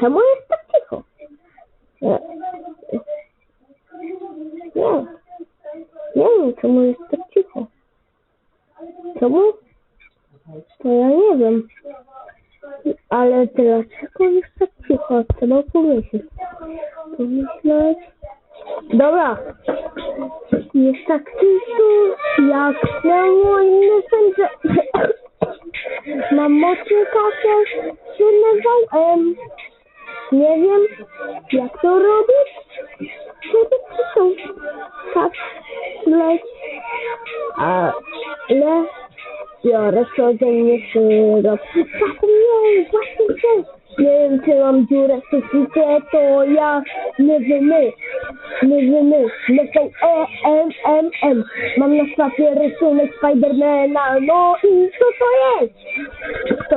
Czemu jest tak cicho? Nie. Nie. Wiem, czemu jest tak cicho. Czemu? To ja nie wiem. Ale dlaczego jest tak cicho? Trzeba pomyśleć. Pomyśleć. Dobra. Jest tak cicho, jak na moim sędzie. Mam mocny kasę, się nazwał Nie wiem, jak to robić, żeby ciszą. Tak, leć. Ale biorę codziennie syrop. Zapomniałem właśnie co. Nie wiem, czy mam dziurę w suficie, to ja nie wymy. Nie wymy. Lecą E, M, M, M. Mam na szafie rysunek Spidermana, no i co to jest?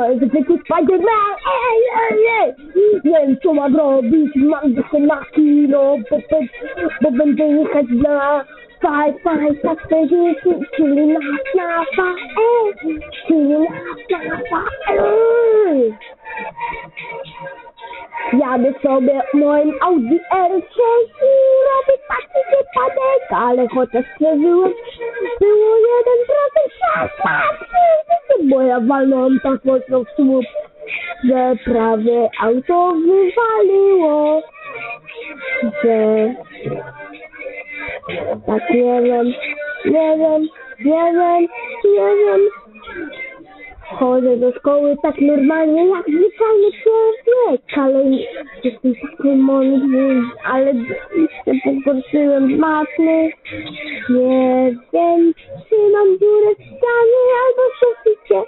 To jest zwykły Spiderman, ej, ej, ej. Nie wiem, co mam robić, mam się na kino, bo, bo, bo będę jechać na Faj, faj, tak będzie, czyli na snafa, ej, czyli na snafa, ej. Jadę sobie moim Audi R6 i robię taki wypadek, ale chociaż przeżyłem, było jeden procent szans, bo ja walnąłem tak mocno w słup, że prawie auto wywaliło, że tak nie wiem, nie wiem, nie wiem, nie wiem. Chodzę do szkoły tak normalnie jak zwyczajny człowiek, ale jestem taki mądry, ale z matmy. Nie wiem, czy mam dziurę w ścianie albo w suficie,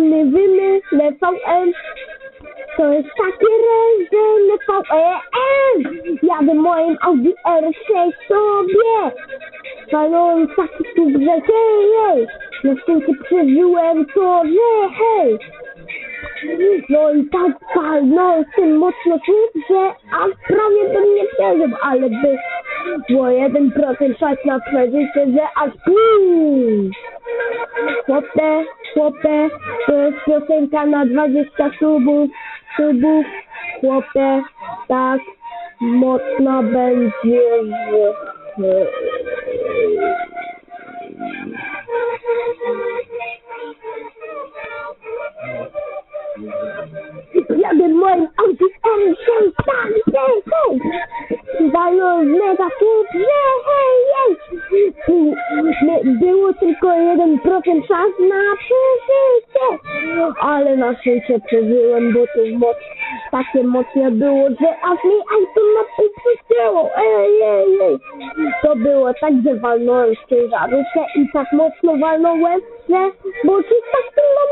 nie wymyślę VM. To jest takie rezerwne VEM! Jadę moim Audi R6 sobie! Waląłem taki tu że hej, hej! Na szczęście przeżyłem to, że hej! No i tak palnąłem tym mocno tu, że aż prawie bym nie przeżył, ale by było 1% szans na przeżycie, że aż pół! Chłopie, chłopie, to jest piosenka na 20 subów, subów, chłopie, tak mocno będzie, że... Było tylko 1% szans na przeżycie, ale na szczęście przeżyłem, bo to moc, takie mocne było, że aż mi auto na pół ej, ej, ej! To było tak, że walnąłem w ciężarówkę i tak mocno walnąłem, że było 300 km na